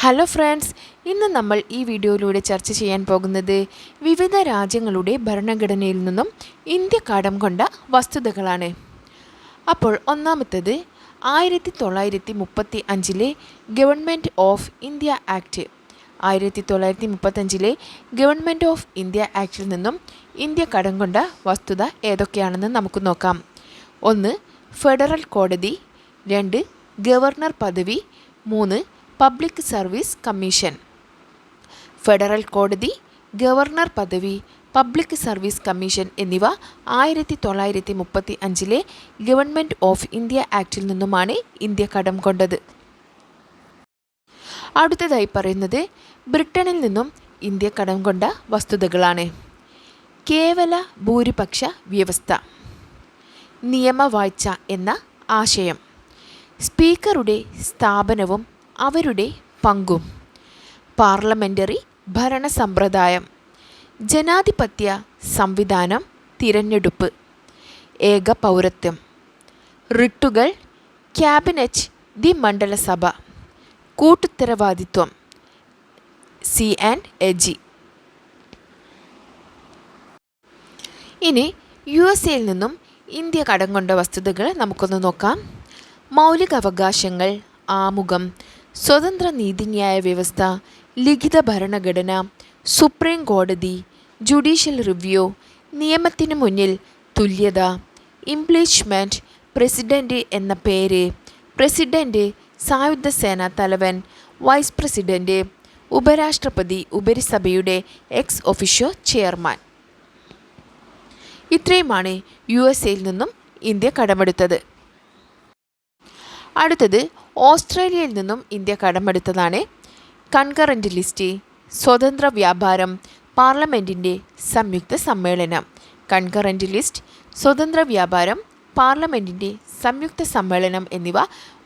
Hello friends ഇന്ന് നമ്മൾ ഈ വീഡിയോയിലൂടെ ചർച്ച ചെയ്യാൻ പോകുന്നത് വിവിധ രാജ്യങ്ങളുടെ ഭരണഘടനയിൽ നിന്നും ഇന്ത്യ കടം കൊണ്ട വസ്തുതകളാണ്. അപ്പോൾ ഒന്നാമത്തേത് ആയിരത്തി തൊള്ളായിരത്തി മുപ്പത്തി അഞ്ചിലെ ഗവൺമെന്റ് ഓഫ് ഇന്ത്യ ആക്ട്. ആയിരത്തി തൊള്ളായിരത്തി മുപ്പത്തഞ്ചിലെ ഗവൺമെന്റ് ഓഫ് ഇന്ത്യ ആക്ടിൽ നിന്നും ഇന്ത്യ കടം കൊണ്ട വസ്തുത ഏതൊക്കെയാണെന്ന് നമുക്ക് നോക്കാം. ഒന്ന് ഫെഡറൽ കോടതി. രണ്ട് ഗവർണർ പദവി. മൂന്ന് പബ്ലിക് സർവീസ് കമ്മീഷൻ. ഫെഡറൽ കോടതി ഗവർണർ പദവി പബ്ലിക് സർവീസ് കമ്മീഷൻ എന്നിവ ആയിരത്തി തൊള്ളായിരത്തി മുപ്പത്തി അഞ്ചിലെ ഗവൺമെന്റ് ഓഫ് ഇന്ത്യ ആക്റ്റിൽ നിന്നുമാണ് ഇന്ത്യ കടം കൊണ്ടത്. അടുത്തതായി പറയുന്നത് ബ്രിട്ടനിൽ നിന്നും ഇന്ത്യ കടം കൊണ്ട വസ്തുതകളാണ്. കേവല ഭൂരിപക്ഷ വ്യവസ്ഥ. നിയമവാഴ്ച എന്ന ആശയം. സ്പീക്കറുടെ സ്ഥാപനവും അവരുടെ പങ്കും. പാർലമെന്ററി ഭരണസമ്പ്രദായം. ജനാധിപത്യ സംവിധാനം തിരഞ്ഞെടുപ്പ്. ഏക പൗരത്വം. റിട്ടുകൾ ക്യാബിനറ്റ് ദി മണ്ഡലസഭ. കൂട്ടുത്തരവാദിത്വം. C and A G. ഇനി യു എസ് എയിൽ നിന്നും ഇന്ത്യ കടം കൊണ്ട വസ്തുതകൾ നമുക്കൊന്ന് നോക്കാം. മൗലികാവകാശങ്ങൾ ആമുഖം സ്വതന്ത്ര നീതിന്യായ വ്യവസ്ഥ ലിഖിത ഭരണഘടന സുപ്രീം കോടതി ജുഡീഷ്യൽ റിവ്യൂ നിയമത്തിന് മുന്നിൽ തുല്യത ഇംപ്ലീച്ച്മെന്റ് പ്രസിഡന്റ് എന്ന പേര് പ്രസിഡന്റ് സായുധ സേനാ തലവൻ വൈസ് പ്രസിഡന്റ് ഉപരാഷ്ട്രപതി ഉപരിസഭയുടെ എക്സ് ഒഫീഷ്യോ ചെയർമാൻ. ഇത്രയുമാണ് യു എസ് എയിൽ നിന്നും ഇന്ത്യ കടമെടുത്തത്. അടുത്തത് ഓസ്ട്രേലിയയിൽ നിന്നും ഇന്ത്യ കടമെടുത്തതാണ്. കൺകറന്റ് ലിസ്റ്റ് സ്വതന്ത്ര വ്യാപാരം പാർലമെന്റിന്റെ സംയുക്ത സമ്മേളനം. കൺകറന്റ് ലിസ്റ്റ് സ്വതന്ത്ര വ്യാപാരം പാർലമെന്റിന്റെ സംയുക്ത സമ്മേളനം എന്നിവ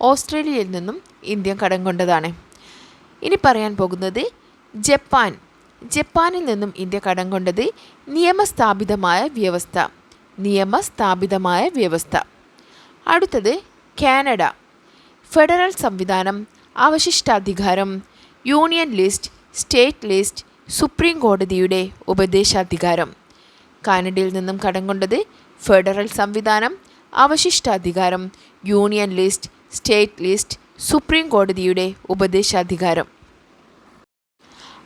ഓസ്ട്രേലിയയിൽ നിന്നും ഇന്ത്യ കടം കൊണ്ടതാണ്. ഇനി പറയാൻ പോകുന്നത് ജപ്പാൻ. ജപ്പാനിൽ നിന്നും ഇന്ത്യ കടം കൊണ്ടത് നിയമസ്ഥാപിതമായ വ്യവസ്ഥ. നിയമസ്ഥാപിതമായ വ്യവസ്ഥ. അടുത്തത് കാനഡ. ഫെഡറൽ സംവിധാനം അവശിഷ്ടാധികാരം union list state list supreme കോടതിയുടെ ഉപദേശാധികാരം. കാനഡയിൽ നിന്നും കടം കൊണ്ടത് ഫെഡറൽ സംവിധാനം അവശിഷ്ടാധികാരം union list state list supreme കോടതിയുടെ ഉപദേശാധികാരം.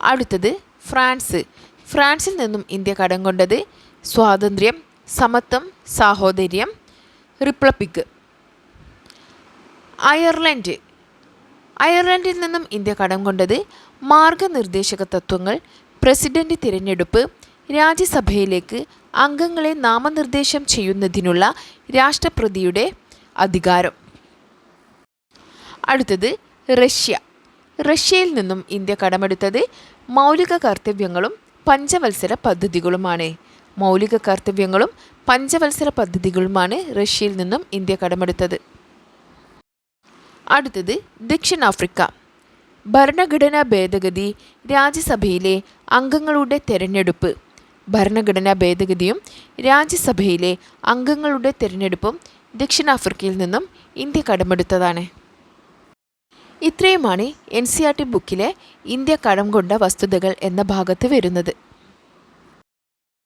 അടുത്തത് ഫ്രാൻസ്. ഫ്രാൻസിൽ നിന്നും ഇന്ത്യ കടം കൊണ്ടത് സ്വാതന്ത്ര്യം സമത്വം സാഹോദര്യം റിപ്പബ്ലിക്. അയർലൻഡ്. അയർലൻഡിൽ നിന്നും ഇന്ത്യ കടം കൊണ്ടത് മാർഗനിർദ്ദേശക തത്വങ്ങൾ പ്രസിഡന്റ് തിരഞ്ഞെടുപ്പ് രാജ്യസഭയിലേക്ക് അംഗങ്ങളെ നാമനിർദ്ദേശം ചെയ്യുന്നതിനുള്ള രാഷ്ട്രപ്രതിയുടെ അധികാരം. അടുത്തത് റഷ്യ. റഷ്യയിൽ നിന്നും ഇന്ത്യ കടമെടുത്തത് മൗലിക കർത്തവ്യങ്ങളും പഞ്ചവത്സര പദ്ധതികളുമാണ്. മൗലിക കർത്തവ്യങ്ങളും പഞ്ചവത്സര പദ്ധതികളുമാണ് റഷ്യയിൽ നിന്നും ഇന്ത്യ കടമെടുത്തത്. അടുത്തത് ദക്ഷിണാഫ്രിക്ക. ഭരണഘടനാ ഭേദഗതി രാജ്യസഭയിലെ അംഗങ്ങളുടെ തിരഞ്ഞെടുപ്പ്. ഭരണഘടനാ ഭേദഗതിയും രാജ്യസഭയിലെ അംഗങ്ങളുടെ തിരഞ്ഞെടുപ്പും ദക്ഷിണാഫ്രിക്കയിൽ നിന്നും ഇന്ത്യ കടമെടുത്തതാണ്. ഇത്രയുമാണ് എൻ സി ആർ ടി ബുക്കിലെ ഇന്ത്യ കടം കൊണ്ട വസ്തുതകൾ എന്ന ഭാഗത്ത് വരുന്നത്.